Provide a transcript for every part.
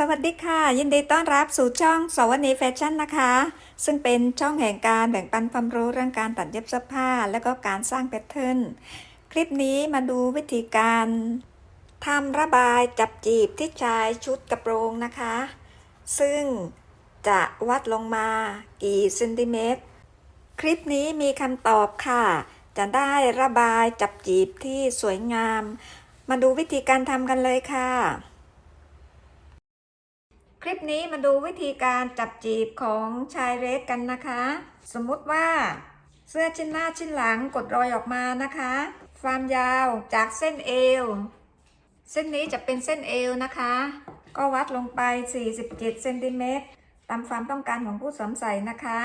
สวัสดีค่ะ ยินดีต้อนรับสู่ช่องสวนีแฟชั่นนะคะ ซึ่งเป็นช่องแห่งการแบ่งปันความรู้เรื่องการตัดเย็บเสื้อผ้า และก็การสร้างแพทเทิร์นคลิปนี้มาดูวิธีการทำระบายจับจีบที่ชายชุดกระโปรงนะคะ ซึ่งจะวัดลงมากี่เซนติเมตร คลิปนี้มีคำตอบค่ะ จะได้ระบายจับจีบที่สวยงาม มาดูวิธีการทำกันเลยค่ะ ลิปนี้มาดูวิธีการจับจีบของชายเรสกันนะคะ สมมุติว่า เสื้อชิ้นหน้าชิ้นหลังกดรอยออกมานะคะ ความยาวจากเส้นเอว เส้นนี้จะเป็นเส้นเอวนะคะ ก็วัดลงไป 47เซนติเมตรตามความต้องการของผู้สวมใส่นะคะ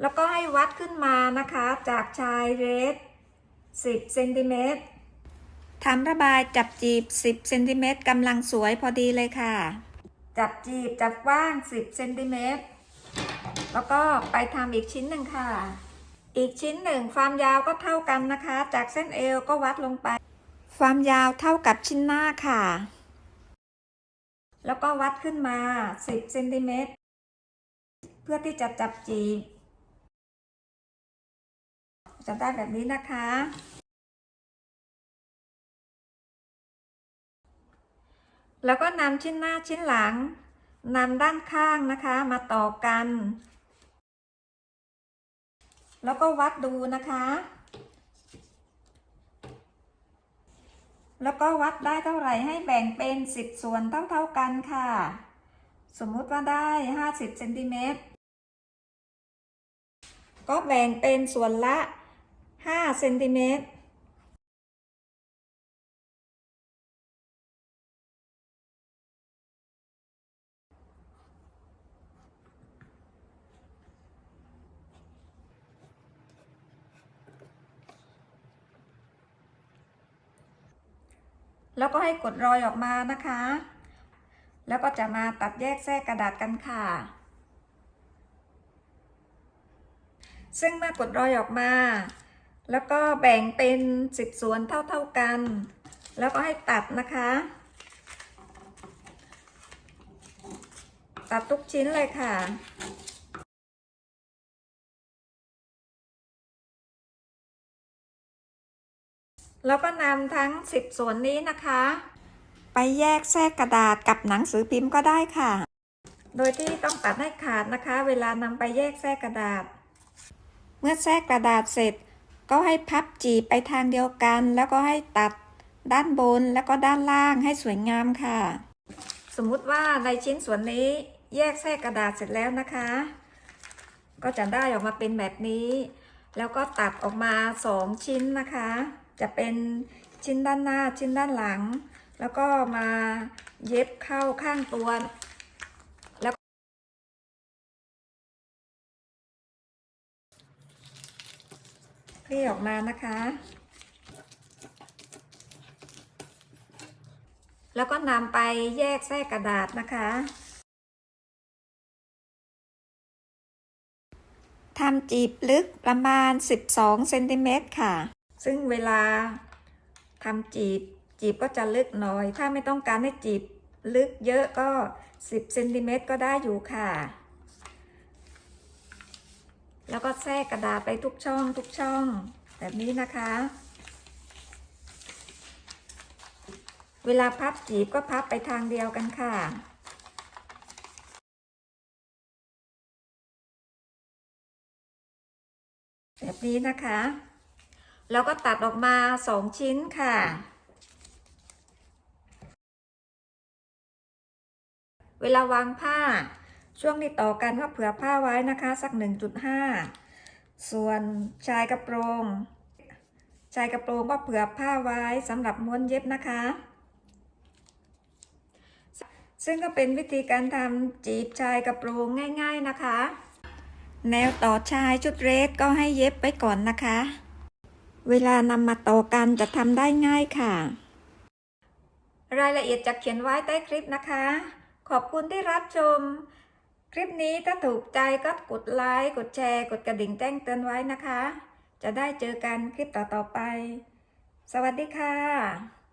แล้วก็ให้วัดขึ้นมานะคะ จากชายเรส10เซนติเมตรทำระบายจับจีบ 10เซนติเมตรกำลังสวยพอดีเลยค่ะ จับจีบจับกว้าง 10เซนติเมตรแล้วก็ไปทำอีกชิ้นหนึ่งค่ะ อีกชิ้นหนึ่งความยาวก็เท่ากันนะคะ จากเส้นเอวก็วัดลงไป ความยาวเท่ากับชิ้นหน้าค่ะ แล้วก็วัดขึ้นมา 10เซนติเมตรเพื่อที่จะจับจีบจะได้แบบนี้นะคะ แล้วก็นำชิ้นหน้าชิ้นหลังนำด้านข้างนะคะมาต่อกัน แล้วก็วัดดูนะคะ แล้วก็วัดได้เท่าไหร่ให้แบ่งเป็น 10 ส่วนเท่าๆกันค่ะ สมมุติว่าได้ 50เซนติเมตรก็แบ่งเป็นส่วนละ5เซนติเมตร แล้วก็ให้กดรอยออกมานะคะ แล้วก็จะมาตัดแยกแทรกกระดาษกันค่ะ ซึ่งเมื่อกดรอยออกมา แล้วก็แบ่งเป็นสิบส่วนเท่าๆกัน แล้วก็ให้ตัดนะคะ ตัดทุกชิ้นเลยค่ะ แล้วก็นำทั้ง 10 ส่วนนี้นะคะ ไปแยกแทรกกระดาษกับหนังสือพิมพ์ก็ได้ค่ะ โดยที่ต้องตัดให้ขาดนะคะ เวลานำไปแยกแทรกกระดาษ เมื่อแทรกกระดาษเสร็จ ก็ให้พับจีบไปทางเดียวกัน แล้วก็ให้ตัดด้านบนแล้วก็ด้านล่างให้สวยงามค่ะ สมมุติว่าในชิ้นส่วนนี้แยกแทรกกระดาษเสร็จแล้วนะคะ ก็จะได้ออกมาเป็นแบบนี้ แล้วก็ตัดออกมาสองชิ้นนะคะ จะเป็นชิ้นด้านหน้าชิ้นด้านหลัง แล้วก็มาเย็บเข้าข้างตัวแล้วคลี่ออกมานะคะ แล้วก็นำไปแยกแทรกกระดาษนะคะทำจีบลึกประมาณ 12 เซนติเมตรค่ะ ซึ่งเวลาทำจีบ จีบก็จะลึกหน่อย ถ้าไม่ต้องการให้จีบลึกเยอะก็ 10เซนติเมตรก็ได้อยู่ค่ะ แล้วก็แทรกกระดาษไปทุกช่องทุกช่อง แบบนี้นะคะ เวลาพับจีบก็พับไปทางเดียวกันค่ะแบบนี้นะคะ แล้วก็ตัดออกมาสองชิ้นค่ะ เวลาวางผ้า ช่วงที่ต่อกันก็เผื่อผ้าไว้นะคะ สัก 1.5 ส่วนชายกระโปรง ชายกระโปรงก็เผื่อผ้าไว้สำหรับม้วนเย็บนะคะ ซึ่งก็เป็นวิธีการทำจีบชายกระโปรงง่าย ๆนะคะ แนวต่อชายชุดเรสก็ให้เย็บไว้ก่อนนะคะ เวลานำมาต่อกันจะทำได้ง่ายค่ะ รายละเอียดจะเขียนไว้ใต้คลิปนะคะ ขอบคุณที่รับชม คลิปนี้ถ้าถูกใจก็กดไลค์ กดแชร์ กดกระดิ่งแจ้งเตือนไว้นะคะ จะได้เจอกันคลิปต่อๆไป สวัสดีค่ะ